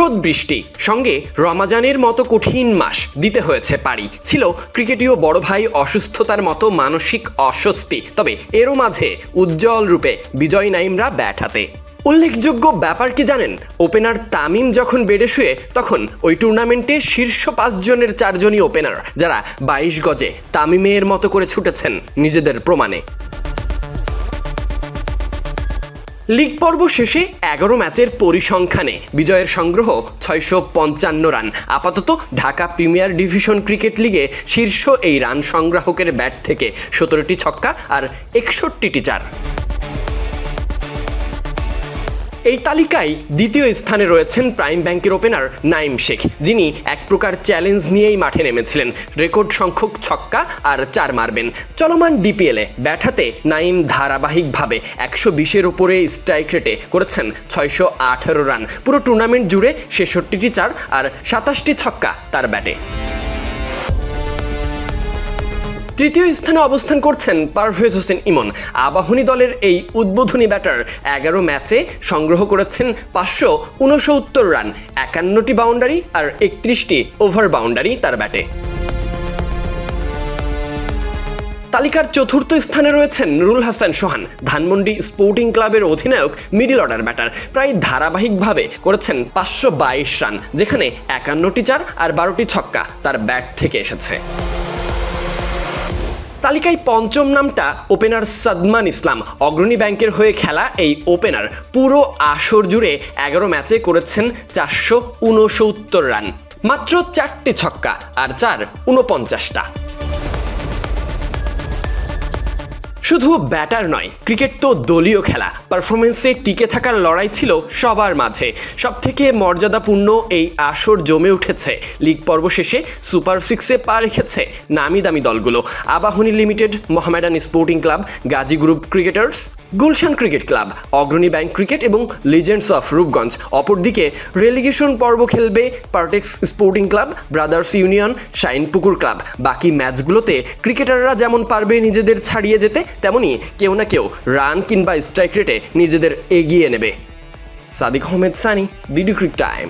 রোদ বৃষ্টি। সঙ্গে রমাজানের মতো কঠিন মাস দিতে হয়েছে পারি ছিল ক্রিকেটীয় বড় ভাই অসুস্থতার মতো মানসিক অস্বস্তি। তবে এরও মাঝে উজ্জ্বল রূপে বিজয় নাইমরা ব্যাট হাতে। উল্লেখযোগ্য ব্যাপার কি জানেন? ওপেনার তামিম যখন বেডে শুয়ে, তখন ওই টুর্নামেন্টে শীর্ষ পাঁচজনের চারজনই ওপেনার, যারা বাইশ গজে তামিমের মতো করে ছুটেছেন নিজেদের প্রমাণে। লিগ পর্ব শেষে এগারো ম্যাচের পরিসংখ্যানে বিজয়ের সংগ্রহ ছয়শো পঞ্চান্ন রান। আপাতত ঢাকা প্রিমিয়ার ডিভিশন ক্রিকেট লিগে শীর্ষ এই রান সংগ্রাহকের ব্যাট থেকে সতেরোটি ছক্কা আর একষট্টিটি চার। এই তালিকায় দ্বিতীয় স্থানে রয়েছেন প্রাইম ব্যাংকের ওপেনার নাইম শেখ, যিনি এক প্রকার চ্যালেঞ্জ নিয়েই মাঠে নেমেছিলেন। রেকর্ড সংখ্যক ছক্কা আর চার মারবেন। চলমান ডিপিএলে ব্যাট হাতে নাইম ধারাবাহিকভাবে একশো বিশের ওপরে স্ট্রাইক রেটে করেছেন ছয়শো আঠারো রান। পুরো টুর্নামেন্ট জুড়ে ছেষট্টিটি চার আর সাতাশটি ছক্কা তার ব্যাটে। তৃতীয় স্থানে অবস্থান করছেন পারভেজ হোসেন ইমন। আবাহনী দলের এই উদ্বোধনী ব্যাটার এগারো ম্যাচে সংগ্রহ করেছেন পাঁচশো উনসত্তর রান, একান্নটি বাউন্ডারি আর একত্রিশটি ওভার বাউন্ডারি তার ব্যাটে। তালিকার চতুর্থ স্থানে রয়েছেন নুরুল হাসান সোহান। ধানমন্ডি স্পোর্টিং ক্লাবের অধিনায়ক মিডিল অর্ডার ব্যাটার। প্রায় ধারাবাহিকভাবে করেছেন পাঁচশো বাইশ রান, যেখানে একান্নটি চার আর বারোটি ছক্কা তার ব্যাট থেকে এসেছে। তালিকায় পঞ্চম নামটা ওপেনার সাদমান ইসলাম। অগ্রণী ব্যাংকের হয়ে খেলা এই ওপেনার। পুরো আসর জুড়ে এগারো ম্যাচে করেছেন চারশো উনসত্তর রান। মাত্র চারটি ছক্কা আর চার উনপঞ্চাশটা। শুধু ব্যাটার নয়, ক্রিকেট তো দলীয় খেলা। পারফরমেন্সে টিকে থাকার লড়াই ছিল সবার মাঝে। সব থেকে মর্যাদাপূর্ণ এই আসর জমে উঠেছে। লিগ পর্ব শেষে সুপার সিক্সে পা রেখেছে নামি দামি দলগুলো। Abahani limited, Mohammedan sporting club Gazi group cricketers Gulshan cricket club, Agrani bank cricket এবং লিজেন্ডস অফ রূপগঞ্জ অপরদিকে রেলিগেশন পর্ব খেলবে Partex sporting club brothers union Shinepukur club বাকি ম্যাচগুলোতে ক্রিকেটাররা যেমন পারবে নিজেদের ছাড়িয়ে যেতে, তেমনি কেউ না কেউ রান কিংবা স্ট্রাইক রেটে নিজেদের এগিয়ে নেবে। Sadiq Ahmed Sunny BD cric time